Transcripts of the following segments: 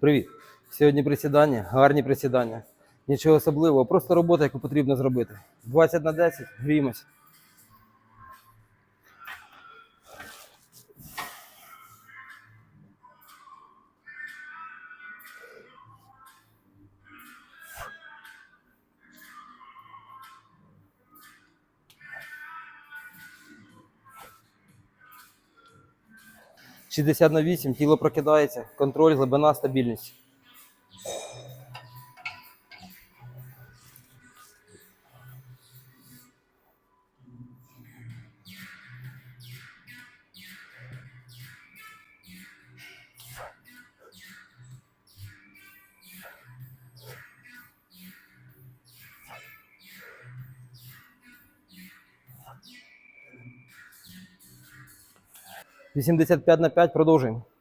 Привіт! Сьогодні присідання, гарні присідання. Нічого особливого, просто робота, яку потрібно зробити. 20 на 10, гріємось. – 60 на 8, тіло прокидається, контроль, глибина, стабільність. – 85 на 5, продовжуємо. –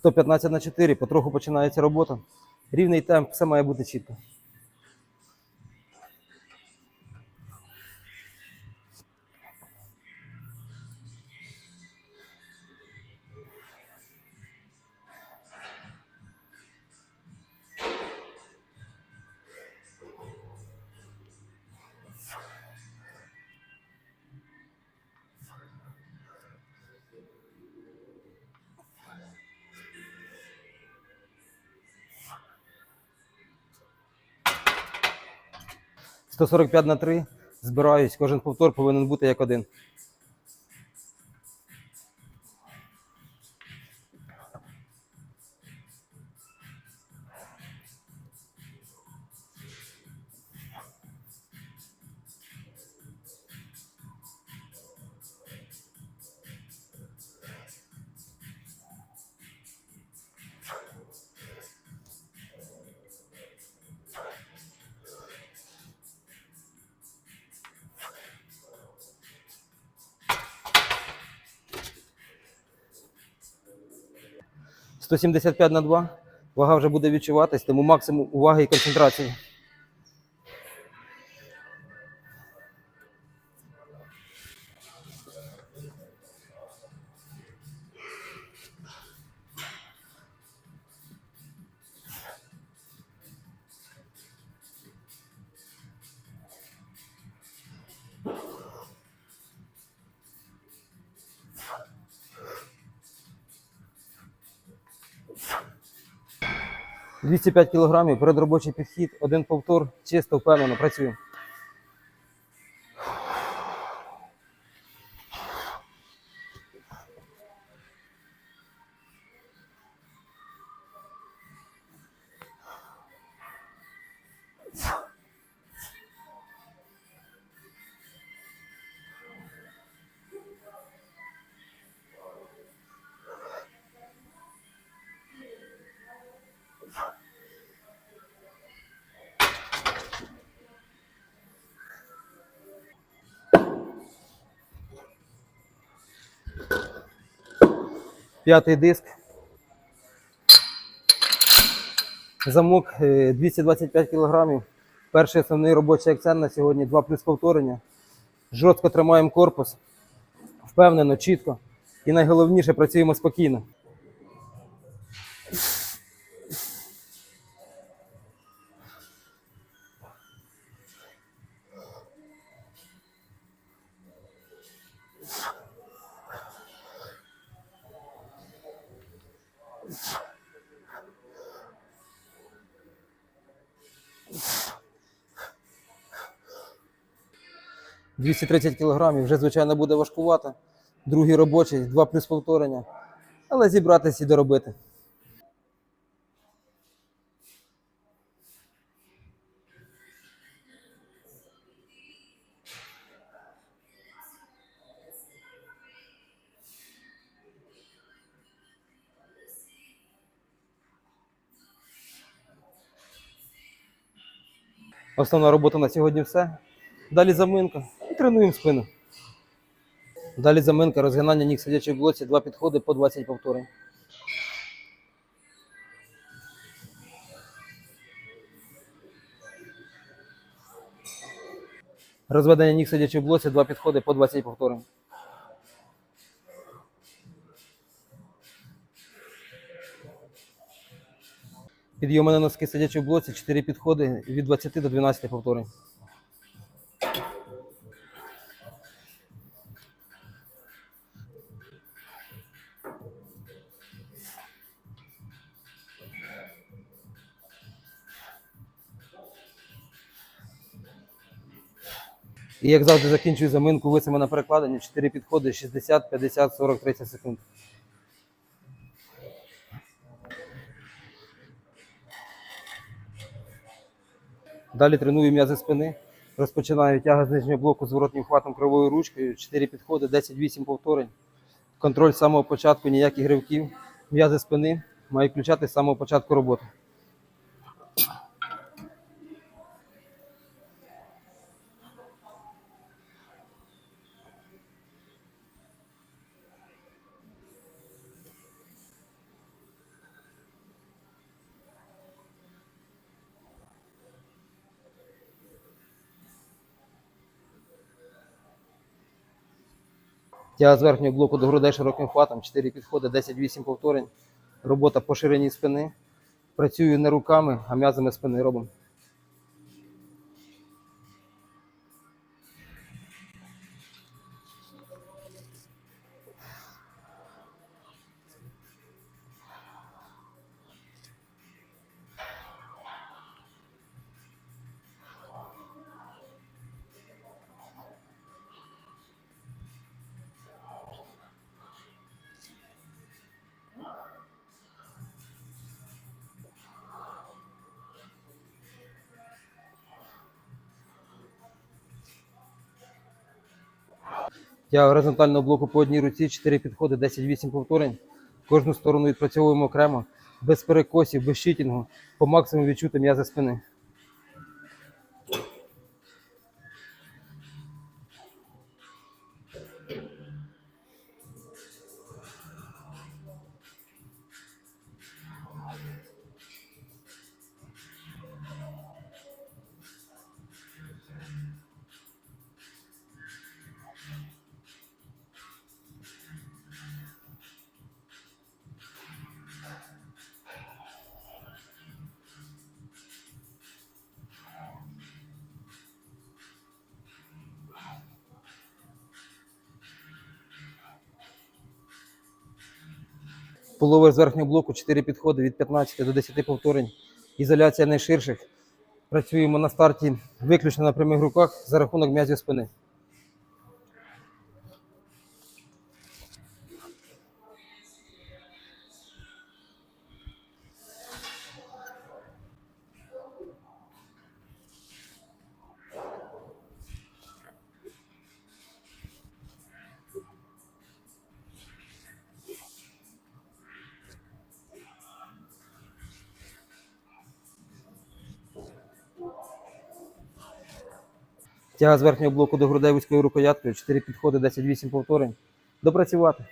115 на 4, потроху починається робота. Рівний темп, все має бути чітко. – 145 на 3, збираюсь, кожен повтор повинен бути як один. – 175 на 2, вага вже буде відчуватись, тому максимум уваги і концентрації. – 205 кг, передробочий підхід, один повтор, чисто, впевнено, працюємо. П'ятий диск. Замок е, 225 кг. Перший основний робочий акцент на сьогодні 2 плюс повторення. Жорстко тримаємо корпус. Впевнено, чітко. І найголовніше працюємо спокійно. – 230 кг, вже, звичайно, буде важкувато. Другий робочий, два плюс повторення. Але зібратися і доробити. Основна робота на сьогодні все. Далі заминка і тренуємо спину. Далі заминка, розгинання ніг сидячи в блоці, два підходи по 20 повторень. Розведення ніг сидячи в блоці, два підходи по 20 повторень. Підйоми на носки сидячи в блоці, 4 підходи від 20 до 12 повторень. І як завжди закінчую заминку висами на перекладенні, 4 підходи, 60, 50, 40, 30 секунд. Далі треную м'язи спини. Розпочинаю тяга з нижнього блоку з хватом кривою ручкою. 4 підходи, 10-8 повторень. Контроль з самого початку, ніяких гривків. М'язи спини мають включати з самого початку роботи. Тяга з верхнього блоку до грудей широким хватом, 4 підходи, 10-8 повторень. Робота по ширині спини. Працюю не руками, а м'язами спини робимо. Тяга горизонтального блоку по одній руці, 4 підходи, 10-8 повторень. Кожну сторону відпрацьовуємо окремо, без перекосів, без щитінгу, по максимуму відчути м'язи спини. Половер з верхнього блоку, 4 підходи від 15 до 10 повторень. Ізоляція найширших. Працюємо на старті виключно на прямих руках за рахунок м'язів спини. Тяга з верхнього блоку до грудей вузькою рукояткою, 4 підходи, 10-8 повторень. Допрацювати.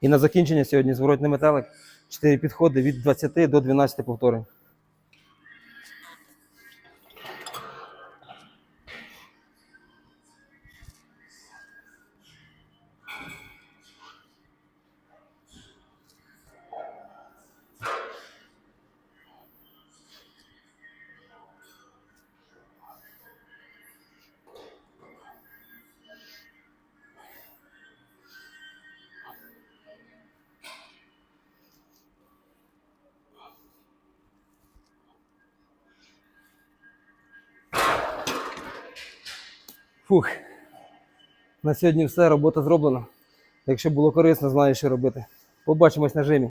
І на закінчення сьогодні зворотний метелик. 4 підходи від 20 до 12 повторень. Фух. На сьогодні все, робота зроблена. Якщо було корисно, знаєш, що робити. Побачимось на жимі.